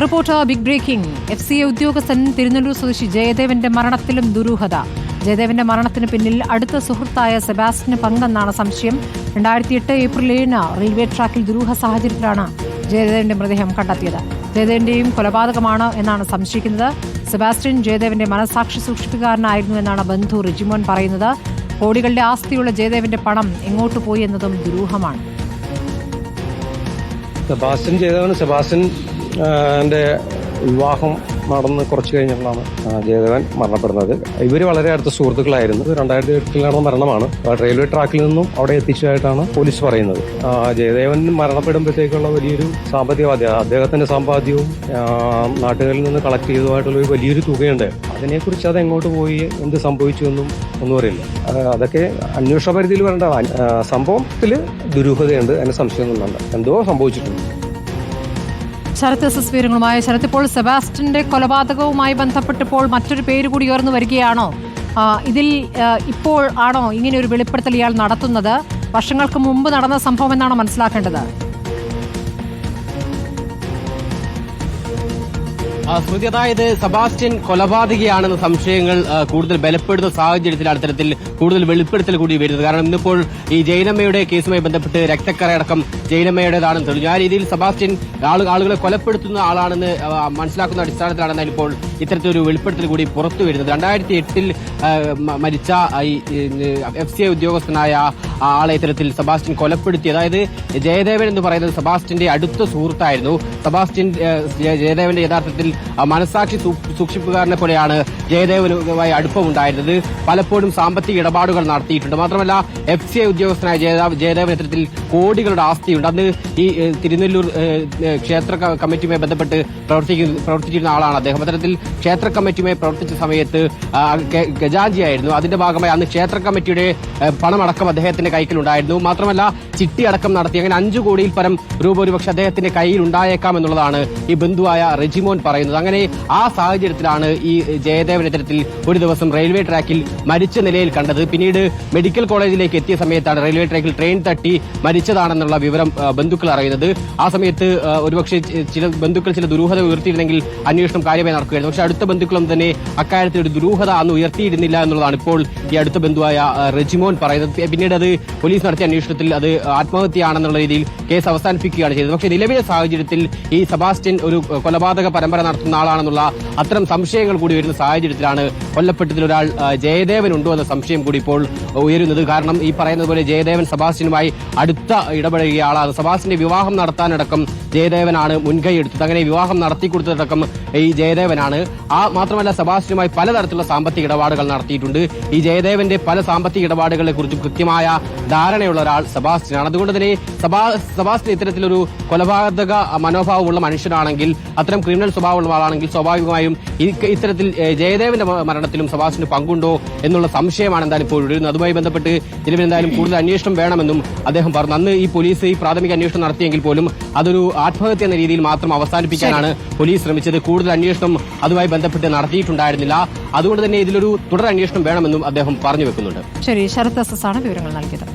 Reporter big breaking. F C A ഉദ്യോഗസ്ഥൻ തിരുനെല്ലൂർ സ്വദേശി ജയദേവന്റെ മരണത്തിലും ദുരൂഹത. ജയദേവന്റെ മരണത്തിന് പിന്നിൽ അടുത്ത സുഹൃത്തായ സെബാസ്റ്റിന് പങ്കെന്നാണ് സംശയം. രണ്ടായിരത്തി എട്ട് ഏപ്രിൽ ഏഴിന് റെയിൽവേ ട്രാക്കിൽ ദുരൂഹ സാഹചര്യത്തിലാണ് ജയദേവന്റെ മൃതദേഹം കണ്ടെത്തിയത്. ജയദേവന്റെയും കൊലപാതകമാണ് എന്നാണ് സംശയിക്കുന്നത്. സെബാസ്റ്റ്യൻ ജയദേവന്റെ മനസാക്ഷി സൂക്ഷിപ്പുകാരനായിരുന്നു എന്നാണ് ബന്ധു റിജിമോൻ പറയുന്നത്. കോടികളുടെ ആസ്തിയുള്ള ജയദേവന്റെ പണം എങ്ങോട്ട് പോയി എന്നതും ദുരൂഹമാണ്. സെബാസ്റ്റ്യൻ ജയദേവൻ സെബാസ്റ്റ്യൻ ന്റെ വിവാഹം നടന്ന് കുറച്ച് കഴിഞ്ഞപ്പോഴാണ് ജയദേവൻ മരണപ്പെടുന്നത്. ഇവർ വളരെ അടുത്ത സുഹൃത്തുക്കളായിരുന്നു. രണ്ടായിരത്തി എട്ടിൽ നടന്ന മരണമാണ് റെയിൽവേ ട്രാക്കിൽ നിന്നും അവിടെ എത്തിച്ചതായിട്ടാണ് പോലീസ് പറയുന്നത്. ജയദേവൻ മരണപ്പെടുമ്പോഴത്തേക്കുള്ള വലിയൊരു സാമ്പത്തിക ബാധ്യത അദ്ദേഹത്തിന്റെ സമ്പാദ്യവും നാട്ടുകാരിൽ നിന്ന് കളക്ട് ചെയ്തതുമായിട്ടുള്ള ഒരു വലിയൊരു തുകയുണ്ട്. അതിനെക്കുറിച്ച് അത് എങ്ങോട്ട് പോയി എന്ത് സംഭവിച്ചു എന്നും ഒന്നും അറിയില്ല. അതൊക്കെ അന്വേഷണ പരിധിയിൽ വരേണ്ട സംഭവത്തിൽ ദുരൂഹതയുണ്ട് അതിന് സംശയമൊന്നുമില്ല. എന്തോ സംഭവിച്ചിട്ടുണ്ട്. ശരത് എസ് എസ് വിവരങ്ങളുമായി ശരത് ഇപ്പോൾ സെബാസ്റ്റിന്റെ കൊലപാതകവുമായി ബന്ധപ്പെട്ടിപ്പോൾ മറ്റൊരു പേര് കൂടി ഉയർന്നു വരികയാണോ? ഇതിൽ ഇപ്പോൾ ആണോ ഇങ്ങനെ ഒരു വെളിപ്പെടുത്തൽ ഇയാൾ നടത്തുന്നത്? വർഷങ്ങൾക്ക് മുമ്പ് നടന്ന സംഭവം എന്നാണോ മനസ്സിലാക്കേണ്ടത്? സബാസ്റ്റിൻ അതായത് സെബാസ്റ്റ്യൻ കൊലപാതകയാണെന്ന സംശയങ്ങൾ കൂടുതൽ ബലപ്പെടുന്ന സാഹചര്യത്തിലാണ് അത്തരത്തിൽ കൂടുതൽ വെളിപ്പെടുത്തൽ കൂടി വരുന്നത്. കാരണം ഇന്നിപ്പോൾ ഈ ജൈനമ്മയുടെ കേസുമായി ബന്ധപ്പെട്ട് രക്തക്കറയടക്കം ജൈനമ്മയുടേതാണെന്ന് തെളിഞ്ഞു ആ രീതിയിൽ സെബാസ്റ്റ്യൻ ആളുകളെ കൊലപ്പെടുത്തുന്ന ആളാണെന്ന് മനസ്സിലാക്കുന്ന അടിസ്ഥാനത്തിലാണ് ഇപ്പോൾ ഇത്തരത്തിലൊരു വെളിപ്പെടുത്തൽ കൂടി പുറത്തു വരുന്നത്. രണ്ടായിരത്തി എട്ടിൽ മരിച്ച എഫ് സി ഐ ഉദ്യോഗസ്ഥനായ ആളെ ഇത്തരത്തിൽ സെബാസ്റ്റ്യൻ കൊലപ്പെടുത്തി. അതായത് ജയദേവൻ എന്ന് പറയുന്നത് സബാസ്റ്റിന്റെ അടുത്ത സുഹൃത്തായിരുന്നു. സെബാസ്റ്റ്യൻ ജയദേവന്റെ യഥാർത്ഥത്തിൽ മനസാക്ഷി സൂക്ഷിപ്പുകാരനെ പോലെയാണ് ജയദേവനുമായി അടുപ്പമുണ്ടായിരുന്നത്. പലപ്പോഴും സാമ്പത്തിക ഇടപാടുകൾ നടത്തിയിട്ടുണ്ട്. മാത്രമല്ല എഫ് സി ഐ ഉദ്യോഗസ്ഥനായ ജയദേവ് ജയദേവൻ ഇത്തരത്തിൽ കോടികളുടെ ആസ്തിയുണ്ട്. അന്ന് ഈ തിരുനെല്ലൂർ ക്ഷേത്ര കമ്മിറ്റിയുമായി ബന്ധപ്പെട്ട് പ്രവർത്തിച്ചിരുന്ന ആളാണ് അദ്ദേഹം. അത്തരത്തിൽ ക്ഷേത്ര കമ്മിറ്റിയുമായി പ്രവർത്തിച്ച സമയത്ത് ഗജാഞ്ചിയായിരുന്നു. അതിന്റെ ഭാഗമായി അന്ന് ക്ഷേത്ര കമ്മിറ്റിയുടെ പണമടക്കം അദ്ദേഹത്തിന്റെ കൈക്കിലുണ്ടായിരുന്നു. മാത്രമല്ല ചിട്ടി അടക്കം നടത്തി. അങ്ങനെ അഞ്ചു കോടിയിൽ പരം രൂപ ഒരുപക്ഷെ അദ്ദേഹത്തിന്റെ കയ്യിൽ ഉണ്ടായേക്കാം എന്നുള്ളതാണ് ഈ ബന്ധുവായ റെജിമോൻ പറയുന്നത്. അങ്ങനെ ആ സാഹചര്യത്തിലാണ് ഈ ജയദേവൻ ഇത്തരത്തിൽ ഒരു ദിവസം റെയിൽവേ ട്രാക്കിൽ മരിച്ച നിലയിൽ കണ്ടത്. പിന്നീട് മെഡിക്കൽ കോളേജിലേക്ക് എത്തിയ സമയത്താണ് റെയിൽവേ ട്രാക്കിൽ ട്രെയിൻ തട്ടി മരിച്ചതാണെന്നുള്ള വിവരം ബന്ധുക്കൾ അറിയുന്നത്. ആ സമയത്ത് ഒരുപക്ഷെ ചില ബന്ധുക്കൾ ചില ദുരൂഹത ഉയർത്തിയിരുന്നെങ്കിൽ അന്വേഷണം കാര്യമായി നടക്കുകയായിരുന്നു. പക്ഷെ അടുത്ത ബന്ധുക്കളും തന്നെ അക്കാര്യത്തിൽ ഒരു ദുരൂഹത അന്ന് ഉയർത്തിയിരുന്നില്ല എന്നുള്ളതാണ് ഇപ്പോൾ ഈ അടുത്ത ബന്ധുവായ റെജിമോൻ പറയുന്നത്. പിന്നീട് അത് പോലീസ് നടത്തിയ അന്വേഷണത്തിൽ അത് ആത്മഹത്യയാണെന്നുള്ള രീതിയിൽ കേസ് അവസാനിപ്പിക്കുകയാണ് ചെയ്തത്. പക്ഷേ നിലവിലെ സാഹചര്യത്തിൽ ഈ സെബാസ്റ്റ്യൻ ഒരു കൊലപാതക പരമ്പര നടത്തുന്ന ആളാണെന്നുള്ള അത്തരം സംശയങ്ങൾ കൂടി വരുന്ന സാഹചര്യത്തിലാണ് കൊല്ലപ്പെട്ടതിൽ ഒരാൾ ജയദേവൻ ഉണ്ടോ എന്ന സംശയം കൂടി ഇപ്പോൾ ഉയരുന്നത്. കാരണം ഈ പറയുന്നത് പോലെ ജയദേവൻ സെബാസ്റ്റ്യനുമായി അടുത്ത ഇടപഴകിയാളാണ് ആളാണ് വിവാഹം നടത്താനടക്കം ജയദേവനാണ് മുൻകൈ എടുത്തത്. അങ്ങനെ വിവാഹം നടത്തി കൊടുത്തതടക്കം ഈ ജയദേവനാണ്. ആ മാത്രമല്ല സെബാസ്റ്റ്യനുമായി പലതരത്തിലുള്ള സാമ്പത്തിക ഇടപാടുകൾ നടത്തിയിട്ടുണ്ട്. ഈ ജയദേവന്റെ പല സാമ്പത്തിക ഇടപാടുകളെ കുറിച്ച് കൃത്യമായ ധാരണയുള്ള ഒരാൾ സെബാസ്റ്റ്യനാണ്. അതുകൊണ്ട് തന്നെ സെബാ സെബാസ്റ്റ്യൻ ഇത്തരത്തിലൊരു കൊലപാതക മനോഭാവമുള്ള മനുഷ്യനാണെങ്കിൽ അത്തരം ക്രിമിനൽ സ്വഭാവമുള്ള ആളാണെങ്കിൽ സ്വാഭാവികമായും ഇത്തരത്തിൽ ജയദേവന്റെ മരണത്തിലും സെബാസ്റ്റ്യന് പങ്കുണ്ടോ എന്നുള്ള സംശയമാണ് എന്തായാലും ഇപ്പോൾ ഉയരുന്നത്. അതുമായി ബന്ധപ്പെട്ട് നിലവിൽ എന്തായാലും കൂടുതൽ അന്വേഷണം വേണമെന്നും അദ്ദേഹം പറഞ്ഞു. അന്ന് ഈ പോലീസ് ഈ പ്രാഥമിക അന്വേഷണം നടത്തിയെങ്കിൽ പോലും അതൊരു ആത്മഹത്യ എന്ന രീതിയിൽ മാത്രം അവസാനിപ്പിക്കാനാണ് പോലീസ് ശ്രമിച്ചത്. കൂടുതൽ അന്വേഷണം അതുമായി ബന്ധപ്പെട്ട് നടത്തിയിട്ടുണ്ടായിരുന്നില്ല. അതുകൊണ്ട് തന്നെ ഇതിലൊരു തുടർ അന്വേഷണം വേണമെന്നും അദ്ദേഹം പറഞ്ഞു വെക്കുന്നുണ്ട്. ശരി ശരത് വിവരങ്ങൾ നൽകിയത്.